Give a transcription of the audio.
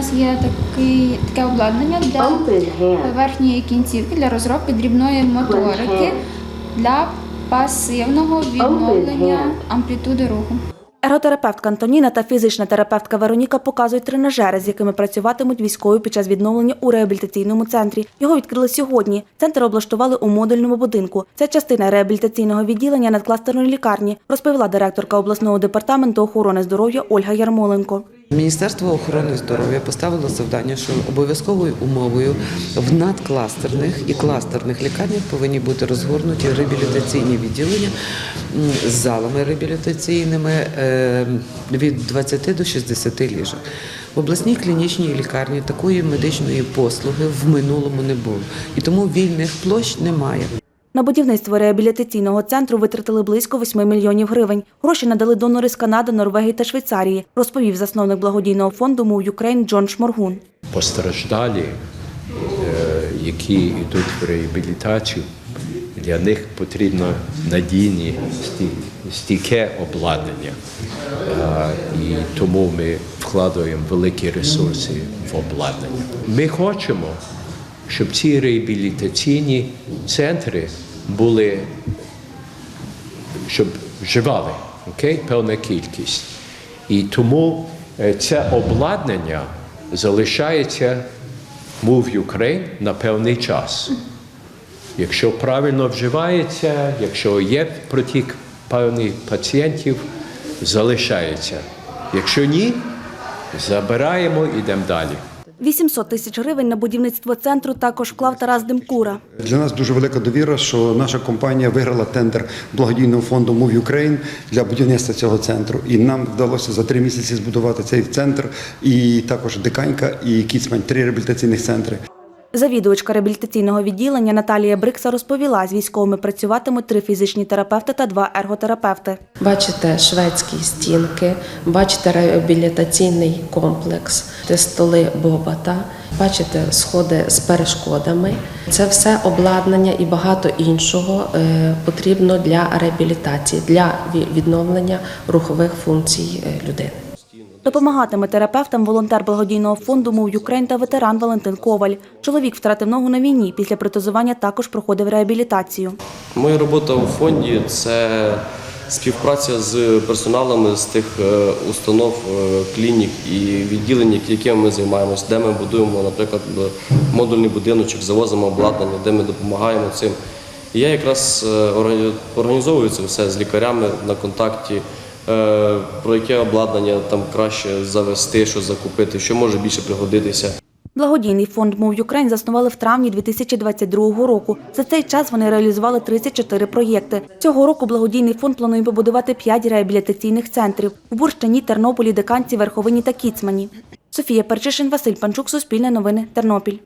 нас є такий, таке обладнання для верхньої кінцівки для розробки дрібної моторики для пасивного відновлення амплітуди руху. Ерготерапевтка Антоніна та фізична терапевтка Вероніка показують тренажери, з якими працюватимуть військові під час відновлення у реабілітаційному центрі. Його відкрили сьогодні. Центр облаштували у модульному будинку. Це частина реабілітаційного відділення надкластерної лікарні, розповіла директорка обласного департаменту охорони здоров'я Ольга Ярмоленко. Міністерство охорони здоров'я поставило завдання, що обов'язковою умовою в надкластерних і кластерних лікарнях повинні бути розгорнуті реабілітаційні відділення з залами реабілітаційними е, від 20 до 60 ліжок. В обласній клінічній лікарні такої медичної послуги в минулому не було, і тому вільних площ немає. На будівництво реабілітаційного центру витратили близько 8 мільйонів гривень. Гроші надали донори з Канади, Норвегії та Швейцарії, розповів засновник благодійного фонду Move Ukraine Джон Шморгун. постраждалі, е, які йдуть в реабілітацію, для них потрібно надійні стійке обладнання. Е, І тому ми вкладаємо великі ресурси в обладнання. Ми хочемо, щоб ці реабілітаційні центри були щоб вживали окей, певна кількість. І тому е, це обладнання залишається Move Ukraine на певний час. Якщо правильно вживається, якщо є протік певних пацієнтів, залишається. Якщо ні, забираємо і йдемо далі. 800 тисяч гривень на будівництво центру також вклав Тарас Демкура. Для нас дуже велика довіра, що наша компанія виграла тендер благодійного фонду Move Ukraine для будівництва цього центру. І нам вдалося за три місяці збудувати цей центр, і також Диканька і Кіцмань, три реабілітаційних центри. Завідувачка реабілітаційного відділення Наталія Брикса розповіла, з військовими працюватимуть три фізичні терапевти та два ерготерапевти. Бачите шведські стінки, бачите реабілітаційний комплекс, столи Бобота, бачите сходи з перешкодами. Це все обладнання і багато іншого е, потрібно для реабілітації, для ві- відновлення рухових функцій е, людини. Допомагатиме терапевтам волонтер благодійного фонду Move Ukraine та ветеран Валентин Коваль. Чоловік втратив ногу на війні. Після протезування також проходив реабілітацію. Моя робота у фонді це співпраця з персоналами з тих е, установ, е, клінік і відділень, якими ми займаємося, де ми будуємо, наприклад, модульний будиночок, завозимо обладнання, де ми допомагаємо цим. Я якраз е, організовую це все з лікарями на контакті, е, про яке обладнання там краще завести, що закупити, що може більше пригодитися. Благодійний фонд Move Ukraine заснували в травні 2022 року. За цей час вони реалізували 34 проєкти. Цього року благодійний фонд планує побудувати 5 реабілітаційних центрів у Бурштині, Тернополі, Диканці, Верховині та Кіцмані. Софія Перчишин, Василь Панчук, Суспільне новини, Тернопіль.